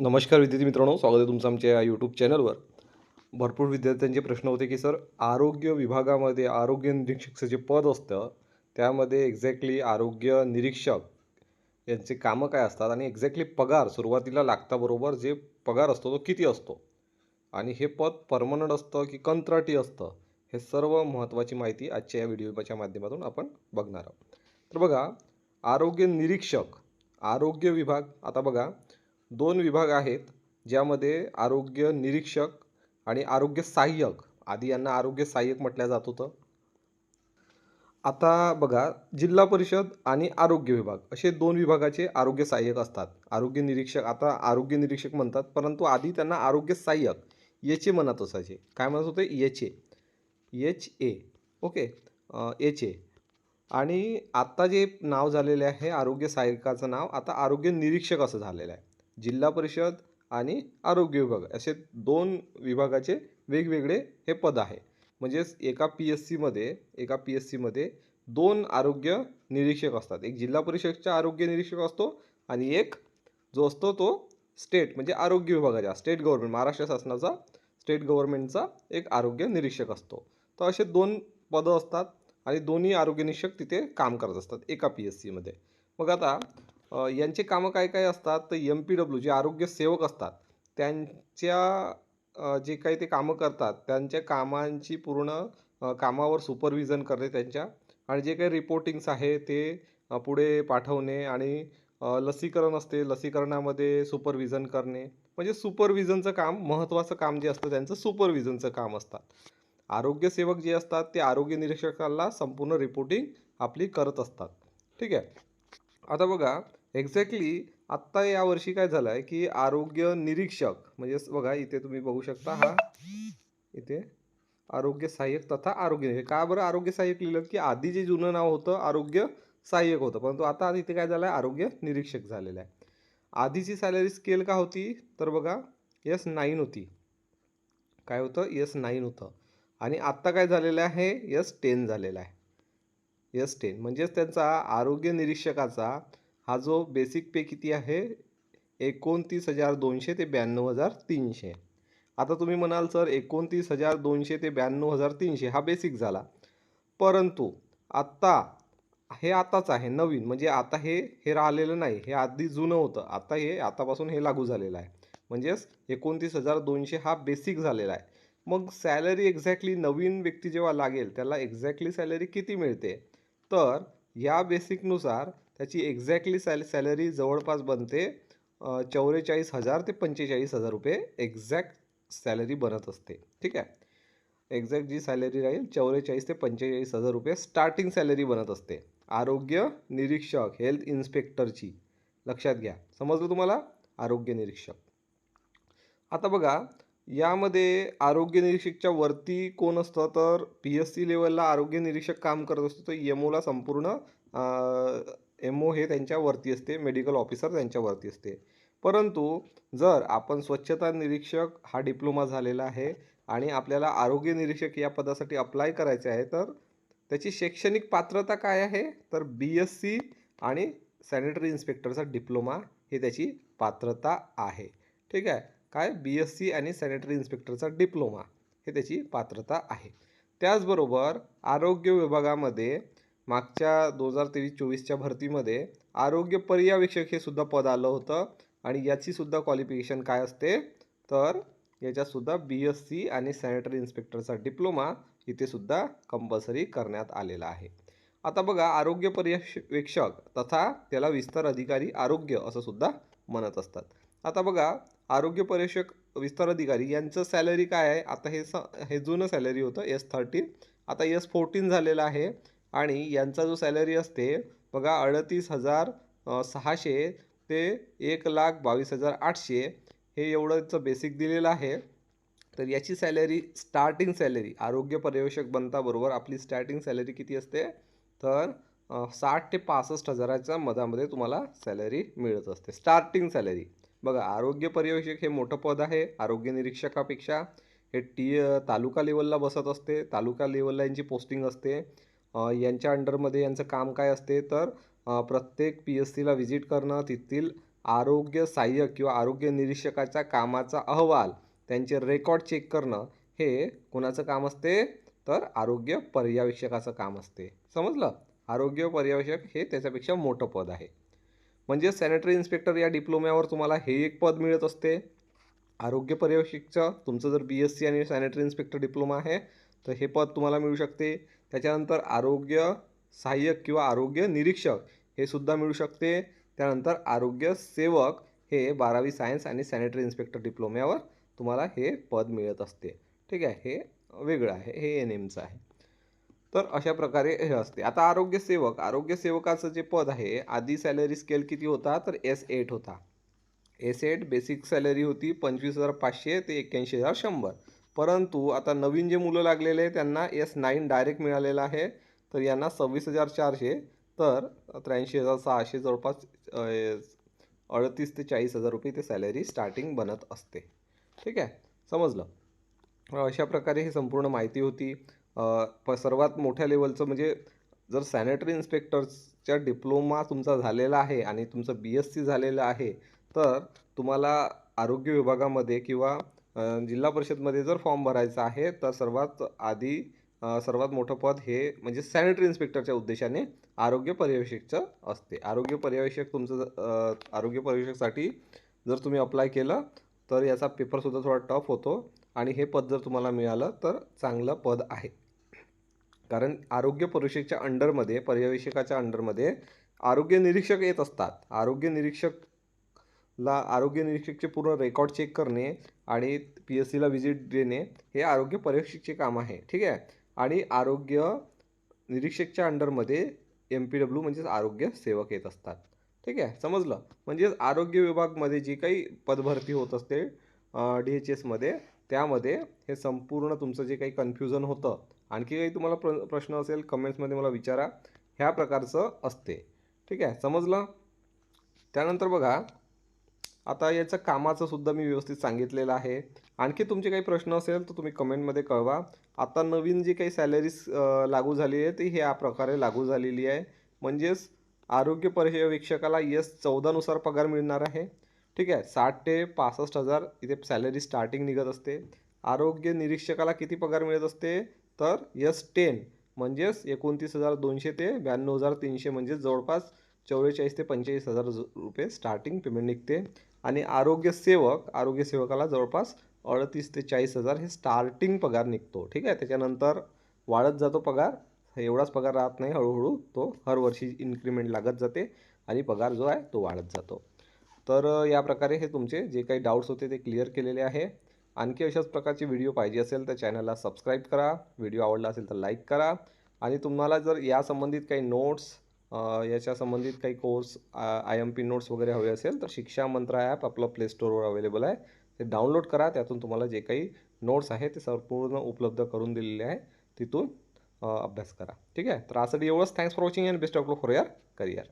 नमस्कार विद्यार्थी मित्रांनो स्वागत आहे तुमचं आमच्या या यूट्यूब चॅनलवर भरपूर विद्यार्थ्यांचे प्रश्न होते की सर आरोग्य विभागामध्ये आरोग्य निरीक्षकचं जे पद असतं त्यामध्ये एक्झॅक्टली आरोग्य निरीक्षक यांचे कामं काय असतात आणि एक्झॅक्टली पगार सुरुवातीला लागताबरोबर जे पगार असतो तो किती असतो? आणि हे पद परमनंट असतं की कंत्राटी असतं? हे सर्व महत्त्वाची माहिती आजच्या या व्हिडिओच्या माध्यमातून आपण बघणार आहोत. तर बघा आरोग्य निरीक्षक आरोग्य विभाग आता बघा दोन विभाग आहेत ज्यामध्ये आरोग्य निरीक्षक आणि आरोग्य सहाय्यक आधी यांना आरोग्य सहाय्यक म्हटलं जात होतं. आता बघा जिल्हा परिषद आणि आरोग्य विभाग असे दोन विभागाचे आरोग्य सहाय्यक असतात. आरोग्य निरीक्षक आता आरोग्य निरीक्षक म्हणतात परंतु आधी त्यांना आरोग्य सहाय्यक याचे म्हणत असायचे. काय म्हणत होते? A H A okay. H A आणि आत्ता जे नाव झालेले आहे आरोग्य सहाय्यकाचं नाव आता आरोग्य निरीक्षक असं झालेलं आहे. जिल्हा परिषद आणि आरोग्य विभाग असे दोन विभागाचे वेगवेगळे हे पद आहे. म्हणजेच एका पी एस सीमध्ये एका पी एस सीमध्ये दोन आरोग्य निरीक्षक असतात. एक जिल्हा परिषदचा आरोग्य निरीक्षक असतो आणि एक जो असतो तो स्टेट म्हणजे आरोग्य विभागाचा स्टेट गव्हर्नमेंट महाराष्ट्र शासनाचा स्टेट गव्हर्नमेंटचा एक आरोग्य निरीक्षक असतो. तर असे दोन पदं असतात आणि दोन्ही आरोग्य निरीक्षक तिथे काम करत असतात एका पी एस सीमध्ये मग आता यांचे कामं काय काय असतात? तर एम पी डब्ल्यू जे आरोग्य सेवक असतात त्यांच्या जे काही ते कामं करतात त्यांच्या कामांची पूर्ण कामावर सुपरविजन करणे त्यांच्या आणि जे काही रिपोर्टिंग्स आहे ते पुढे पाठवणे आणि लसीकरण असते लसीकरणामध्ये सुपरविजन करणे. म्हणजे सुपरविजनचं काम महत्त्वाचं काम जे असतं त्यांचं सुपरविजनचं काम असतात. आरोग्य सेवक जे असतात ते आरोग्य निरीक्षकाला संपूर्ण रिपोर्टिंग आपली करत असतात. ठीक आहे? आता बघा एक्झॅक्टली आत्ता यावर्षी काय झालं आहे की आरोग्य निरीक्षक म्हणजे बघा इथे तुम्ही बघू शकता हा. इथे आरोग्य सहाय्यक तथा आरोग्य निरीक्षक. का बरं आरोग्य सहाय्यक लिहिलं? की आधी जे जुनं नाव होतं आरोग्य सहाय्यक होतं. परंतु आता इथे काय झालं आहे आरोग्य निरीक्षक झालेलं आहे. आधीची सॅलरी स्केल का होती? तर बघा एस नाईन होती. काय होतं? एस नाईन होतं. आणि आत्ता काय झालेलं आहे? एस टेन झालेलं आहे. एस टेन म्हणजेच त्यांचा आरोग्य निरीक्षकाचा हा जो बेसिक पे किती आहे? एकोणतीस हजार दोनशे ते ब्याण्णव हजार तीनशे. आता तुम्ही म्हणाल सर एकोणतीस हजार दोनशे ते ब्याण्णव हजार तीनशे हा बेसिक झाला. परंतु आत्ता हे आताच आहे नवीन. म्हणजे आता हे हे राहिलेलं नाही. हे आधी जुनं होतं. आता हे आतापासून हे लागू झालेलं आहे. म्हणजेच एकोणतीस हजार दोनशे हा बेसिक झालेला आहे. मग सॅलरी एक्झॅक्टली नवीन व्यक्ती जेव्हा लागेल त्याला एक्झॅक्टली सॅलरी किती मिळते? तर या बेसिकनुसार त्याची एक्झॅक्टली सॅल सॅलरी जवळपास बनते चौवेचाळीस हजार ते पंचेचाळीस हजार रुपये एक्झॅक्ट सॅलरी बनत असते. ठीक आहे? एक्झॅक्ट जी सॅलरी राहील चौवेचाळीस ते पंचेचाळीस हजार रुपये स्टार्टिंग सॅलरी बनत असते. आरोग्य निरीक्षक हेल्थ इन्स्पेक्टरची लक्षात घ्या. समजलं तुम्हाला? आरोग्य निरीक्षक. आता बघा यामध्ये आरोग्य निरीक्षकच्या वरती कोण असतं? तर पी एस सी लेवलला आरोग्य निरीक्षक काम करत असतो. तर एमओला संपूर्ण एम ओ हे त्यांच्यावरती असते मेडिकल ऑफिसर त्यांच्यावरती असते. परंतु जर आपण स्वच्छता निरीक्षक हा डिप्लोमा झालेला आहे आणि आपल्याला आरोग्य निरीक्षक या पदासाठी अप्लाय करायचे आहे तर त्याची शैक्षणिक पात्रता काय आहे? तर बी एस सी आणि सॅनिटरी इन्स्पेक्टरचा डिप्लोमा हे त्याची पात्रता आहे. ठीक आहे? काय? बी एस सी आणि सॅनिटरी इन्स्पेक्टरचा डिप्लोमा हे त्याची पात्रता आहे. त्याचबरोबर आरोग्य विभागामध्ये मागच्या दोन हजार तेवीस चोवीसच्या भरतीमध्ये आरोग्य पर्यवेक्षक हे सुद्धा पद आलं होतं. आणि याची सुद्धा क्वालिफिकेशन काय असते? तर याच्यातसुद्धा बी एस सी आणि सॅनिटरी इन्स्पेक्टरचा डिप्लोमा इथे सुद्धा कंपल्सरी करण्यात आलेला आहे. आता बघा आरोग्य पर्यवेक्षक तथा त्याला विस्तार अधिकारी आरोग्य असं सुद्धा म्हणत असतात. आता बघा आरोग्य पर्यवेक्षक विस्तार अधिकारी यांचं सॅलरी काय आहे? आता हे स हे जुनं सॅलरी होतं एस थर्टीन आता एस फोर्टीन झालेलं आहे. आणि यांचा जो सॅलरी असते बघा अडतीस हजार सहाशे ते एक लाख बावीस हजार आठशे हे एवढंचं बेसिक दिलेलं आहे. तर याची सॅलरी स्टार्टिंग सॅलरी आरोग्य पर्यवेक्षक बनताबरोबर आपली स्टार्टिंग सॅलरी किती असते? तर साठ ते पासष्ट हजाराच्या मधामध्ये तुम्हाला सॅलरी मिळत असते. Starting salary. बघा आरोग्य पर्यवेक्षक हे मोठं पद आहे आरोग्य निरीक्षकापेक्षा. हे टी तालुका लेवलला बसत असते तालुका लेवलला यांची पोस्टिंग असते. यांच्या अंडरमध्ये यांचं काम काय असते तर प्रत्येक पी एस सीला व्हिजिट करणं तेथील आरोग्य सहाय्यक किंवा आरोग्य निरीक्षकाच्या कामाचा अहवाल त्यांचे रेकॉर्ड चेक करणं हे कोणाचं काम असते? तर आरोग्य पर्यवेक्षकाचं काम असते. समजलं? आरोग्य पर्यवेक्षक हे त्याच्यापेक्षा मोठं पद आहे. म्हणजे सॅनिटरी इन्स्पेक्टर या डिप्लोम्यावर तुम्हाला हे एक पद मिळत असते. आरोग्य पर्यवेक्षकचं तुमचं जर बी एस सी आणि सॅनिटरी इन्स्पेक्टर डिप्लोमा आहे तर हे पद तुम्हाला मिळू शकते. त्याच्यानंतर आरोग्य सहाय्यक किंवा आरोग्य निरीक्षक हे सुद्धा मिळू शकते. त्यानंतर आरोग्य सेवक हे बारावी सायन्स आणि सॅनिटरी इन्स्पेक्टर डिप्लोम्यावर तुम्हाला हे पद मिळत असते. ठीक आहे? हे वेगळं आहे. हे एन एमचं आहे. तर अशा प्रकारे हे असते. आता आरोग्य सेवक. आरोग्य सेवकाचं जे पद आहे आधी सॅलरी स्केल किती होता? तर एस एट होता. एस एट बेसिक सॅलरी होती पंचवीस हजार पाचशे ते एक्क्याऐंशी हजार शंभर. परंतु आता नवीन जे मुलं लागलेले आहे त्यांना एस नाईन डायरेक्ट मिळालेलं आहे. तर यांना सव्वीस हजार चारशे तर त्र्याऐंशी हजार सहाशे जवळपास अडतीस ते चाळीस हजार रुपये ते सॅलरी स्टार्टिंग बनत असते. ठीक आहे? समजलं? अशा प्रकारे ही संपूर्ण माहिती होती. प सर्वात मोठ्या लेवलचं म्हणजे जर सॅनिटरी इन्स्पेक्टर्सचा डिप्लोमा तुमचा झालेला आहे आणि तुमचं बी एस सी झालेलं आहे तर तुम्हाला आरोग्य विभागामध्ये किंवा जिल्हा परिषदमध्ये जर फॉर्म भरायचा आहे तर सर्वात आधी सर्वात मोठं पद हे म्हणजे सॅनिटरी इन्स्पेक्टरच्या उद्देशाने आरोग्य पर्यवेक्षकचं असते. आरोग्य पर्यवेक्षक तुमचं आरोग्य पर्यवेक्षकसाठी जर तुम्ही अप्लाय केलं तर याचा पेपरसुद्धा थोडा टफ होतो आणि हे पद जर तुम्हाला मिळालं तर चांगलं पद आहे. कारण आरोग्य परिषदेच्या अंडरमध्ये पर्यवेक्षकाच्या अंडरमध्ये आरोग्य निरीक्षक येत असतात. आरोग्य निरीक्षक ला आरोग्य निरीक्षकचे पूर्ण रेकॉर्ड चेक करणे आणि पी एस सीला व्हिजिट देणे हे आरोग्य पर्यवेक्षकचे काम आहे. ठीक आहे? आणि आरोग्य निरीक्षकच्या अंडरमध्ये एम पी डब्ल्यू म्हणजेच आरोग्य सेवक येत असतात. ठीक आहे? समजलं? म्हणजे आरोग्य विभागमध्ये जी काही पदभरती होत असते डी एच एसमध्ये त्यामध्ये हे संपूर्ण तुमचं जे काही कन्फ्युजन होतं आणखी काही तुम्हाला प्र प्रश्न असेल कमेंट्समध्ये मला विचारा. ह्या प्रकारचं असते. ठीक आहे? समजलं? त्यानंतर बघा आता याचं कामाचं सुद्धा मी व्यवस्थित सांगितलेलं आहे. आणखी तुमचे काही प्रश्न असेल तर तुम्ही कमेंटमध्ये कळवा. आता नवीन जी काही सॅलरीज लागू झाली आहे ती ह्या प्रकारे लागू झालेली आहे. म्हणजेच आरोग्य पर्यवेक्षकाला यस चौदानुसार पगार मिळणार आहे. ठीक आहे साठ ते पासष्ट हजार इथे सॅलरी स्टार्टिंग निघत असते. आरोग्य निरीक्षकाला किती पगार मिळत असते? तर यस टेन म्हणजेच एकोणतीस हजार दोनशे ते ब्याण्णव हजार तीनशे म्हणजे जवळपास चौवेचाळीस ते पंचेचाळीस हजार रुपये स्टार्टिंग पेमेंट निघते. आणि आरोग्य सेवक आरोग्य सेवकाला जवळपास अडतीस ते चाळीस हजार हे स्टार्टिंग पगार निघतो ठीक आहे? त्याच्यानंतर वाढत जातो पगार एवढाच पगार राहत नाही हळूहळू तो हरवर्षी इन्क्रीमेंट लागत जाते आणि पगार जो आहे तो वाढत जातो. तर या प्रकारे हे तुमचे जे काही डाऊट्स होते ते क्लिअर केलेले आहे. आणखी अशाच प्रकारचे व्हिडिओ पाहिजे असेल तर चॅनलला सबस्क्राईब करा. व्हिडिओ आवडला असेल तर लाईक करा. आणि तुम्हाला जर या संबंधित काही नोट्स याच्या संबंधित काही course I M P notes वगैरे हवे असेल तर शिक्षा मंत्र ॲप आपलं प्ले स्टोअरवर अवेलेबल आहे. ते डाउनलोड करा त्यातून तुम्हाला जे काही नोट्स आहे ते संपूर्ण उपलब्ध करून दिलेले आहे. तिथून अभ्यास करा. ठीक आहे? तर आजसाठी एवढंच. Thanks for watching and best of luck for your career